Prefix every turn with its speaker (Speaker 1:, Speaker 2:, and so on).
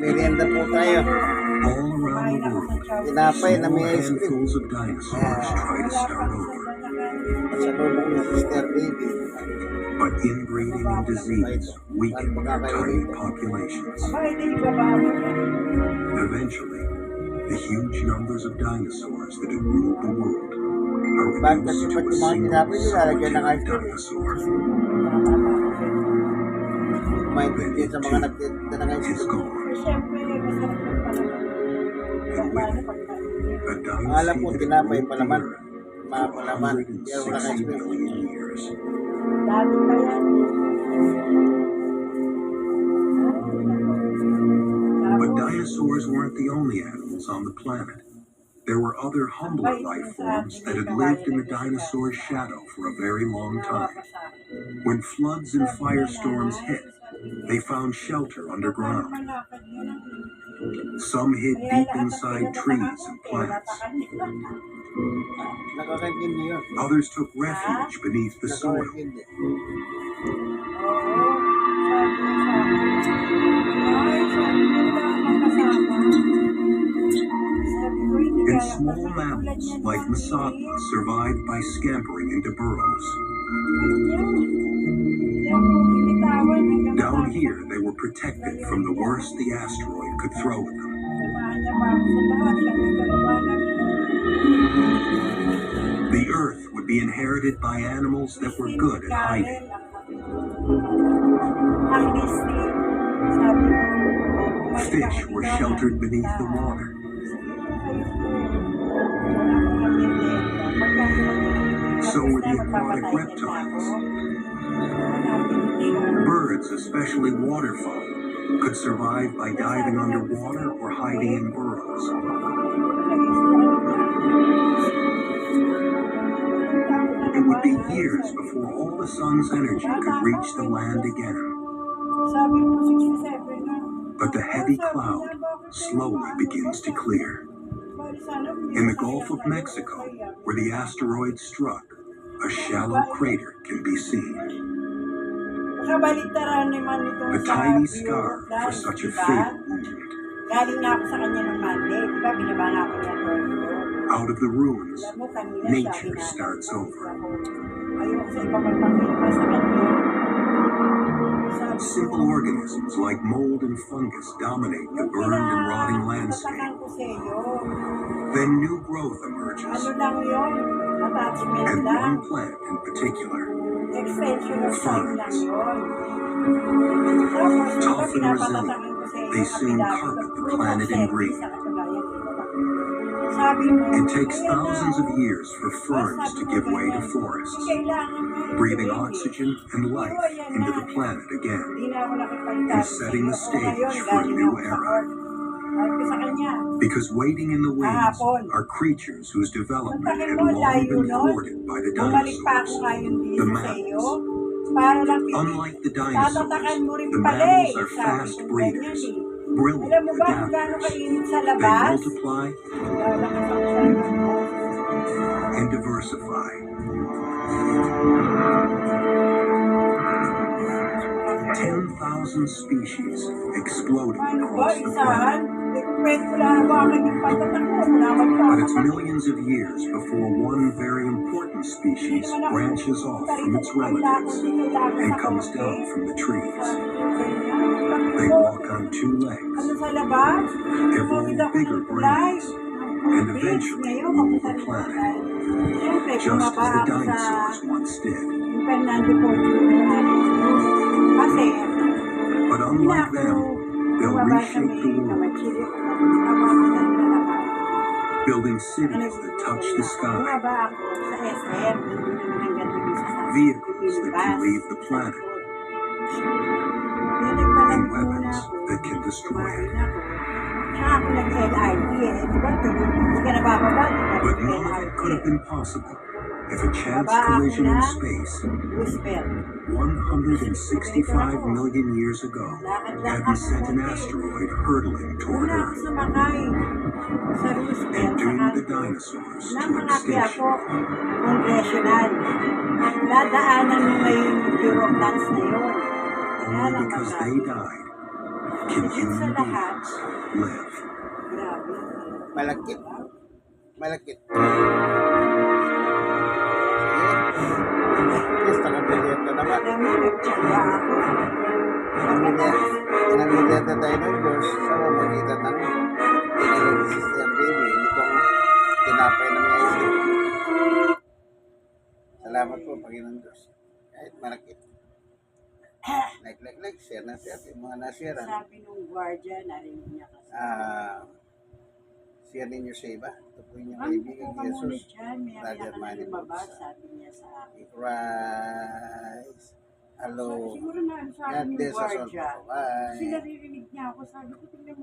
Speaker 1: Merienda po tayo.
Speaker 2: All around the world,
Speaker 1: Tinapay na may ice cream.
Speaker 2: handfuls of dinosaurs try to start over.
Speaker 1: Sa lubong ni Sister Baby.
Speaker 2: But inbreeding and disease weaken their tiny populations. Eventually, the huge numbers of dinosaurs that had ruled the world are reduced to a
Speaker 1: yung mga
Speaker 2: single
Speaker 1: tinapay, nilalagyan ng ice
Speaker 2: solitary
Speaker 1: cream.
Speaker 2: dinosaur.
Speaker 1: Maintindihan sa mga nagtitinda ng ice
Speaker 2: Is gone. And with it, a
Speaker 1: Ang alam
Speaker 2: dynasty
Speaker 1: ko,
Speaker 2: that
Speaker 1: tinapay
Speaker 2: ruled the
Speaker 1: palaman. Mga
Speaker 2: for
Speaker 1: palaman. Pero wala ice
Speaker 2: 160
Speaker 1: cream.
Speaker 2: million years. But dinosaurs weren't the only animals on the planet. There were other humbler life forms that had lived in the dinosaur's shadow for a very long time. When floods and firestorms hit, they found shelter underground. Some hid deep inside trees and plants. Others took refuge beneath the soil.
Speaker 1: Nakakaintindi.
Speaker 2: And small mammals like Masatma survived by scampering into burrows. Here, they were protected from the worst the asteroid could throw at them. The Earth would be inherited by animals that were good at hiding. Fish were sheltered beneath the water. So were the aquatic reptiles. Birds, especially waterfowl, could survive by diving underwater or hiding in burrows. It would be years before all the sun's energy could reach the land again. But the heavy cloud slowly begins to clear. In the Gulf of Mexico, where the asteroid struck, a shallow crater can be seen. A tiny scar for such a fatal wound.
Speaker 3: Galing nga ako sa kanya ng Monday, di ba? Binaba nga ako niya
Speaker 2: Out of the ruins,
Speaker 3: Alam mo, kanina
Speaker 2: nature starts over.
Speaker 3: Ayoko sa iba magpapilma sa kanya. Sabi ko,
Speaker 2: Simple organisms like mold and fungus dominate the burned and rotting landscape. Then new growth emerges, and one plant in particular,
Speaker 3: Extension
Speaker 2: Tough and resilient, they soon carpet the planet in green. It takes thousands of years for ferns to give way to forests, breathing oxygen and life into the planet again. And setting the stage for a new era.
Speaker 3: Court. Sabi ko sa kanya,
Speaker 2: Because waiting in the wings are creatures whose development had long been thwarted by the dinosaurs. The
Speaker 3: dito sa iyo.
Speaker 2: mammals.
Speaker 3: Para lang pili.
Speaker 2: Unlike the dinosaurs, the mammals
Speaker 3: eh.
Speaker 2: are fast breeders,
Speaker 3: eh.
Speaker 2: brilliant
Speaker 3: Alam mo ba kung gaano
Speaker 2: adapters. They multiply
Speaker 3: Lalakas ako sa iyo.
Speaker 2: and diversify. 10,000 species exploding across the planet. But it's millions of years before one very important species branches off from its relatives and comes down from the trees. They walk on two legs, evolve bigger brains, and eventually rule the planet, just as the dinosaurs once did. But unlike them, they'll
Speaker 3: bumaba sa
Speaker 2: reshape the world,
Speaker 3: kamachili. Bumaba na naman.
Speaker 2: building cities that touch the sky,
Speaker 3: Bumaba ako sa SM. Hindi naman hanggang dito sa sa-
Speaker 2: vehicles that can leave the planet,
Speaker 3: Yan ang pala
Speaker 2: and weapons that can destroy it. But none of it could have been possible if a chance collision in space 165 million years ago hadn't sent an asteroid hurtling toward
Speaker 3: Una
Speaker 2: Earth
Speaker 3: sumakay sa Roosevelt
Speaker 2: and doomed the dinosaurs
Speaker 3: ng
Speaker 2: to
Speaker 3: mga
Speaker 2: extinction.
Speaker 3: Quiapo Congressional. Dadaanan mo ngayon yung bureaucrats na yun.
Speaker 2: Only because they died can
Speaker 3: Higit sa
Speaker 2: human
Speaker 3: lahat,
Speaker 2: beings live.
Speaker 1: Malakit. Malakit. Ka bilyeta naman. Pinamilya tayo ng Diyos sa pamagitan ng pinagin si Sister Baby. Itong tinapay na may isip. Salamat po, Panginoon Diyos. Kahit malakit. Like, like, like, share na share. Yung mga na-share.
Speaker 3: Sabi nung guardia, narinig niya kasi.
Speaker 1: Ah, share ninyo sa iba. Ito po yung
Speaker 3: Ma'am,
Speaker 1: kaibigan
Speaker 3: po
Speaker 1: ni
Speaker 3: ka muna
Speaker 1: Jesus.
Speaker 3: dyan. May
Speaker 1: Brother
Speaker 3: ka na
Speaker 1: Manny
Speaker 3: lumabas,
Speaker 1: Bugsa.
Speaker 3: sabi niya sa akin.
Speaker 1: Christ. Hello.
Speaker 3: Siguro na,
Speaker 1: God
Speaker 3: sabi
Speaker 1: bless
Speaker 3: ng
Speaker 1: us all.
Speaker 3: guardia. Kasi
Speaker 1: Bye.
Speaker 3: naririnig niya ako, sabi ko, tingnan mo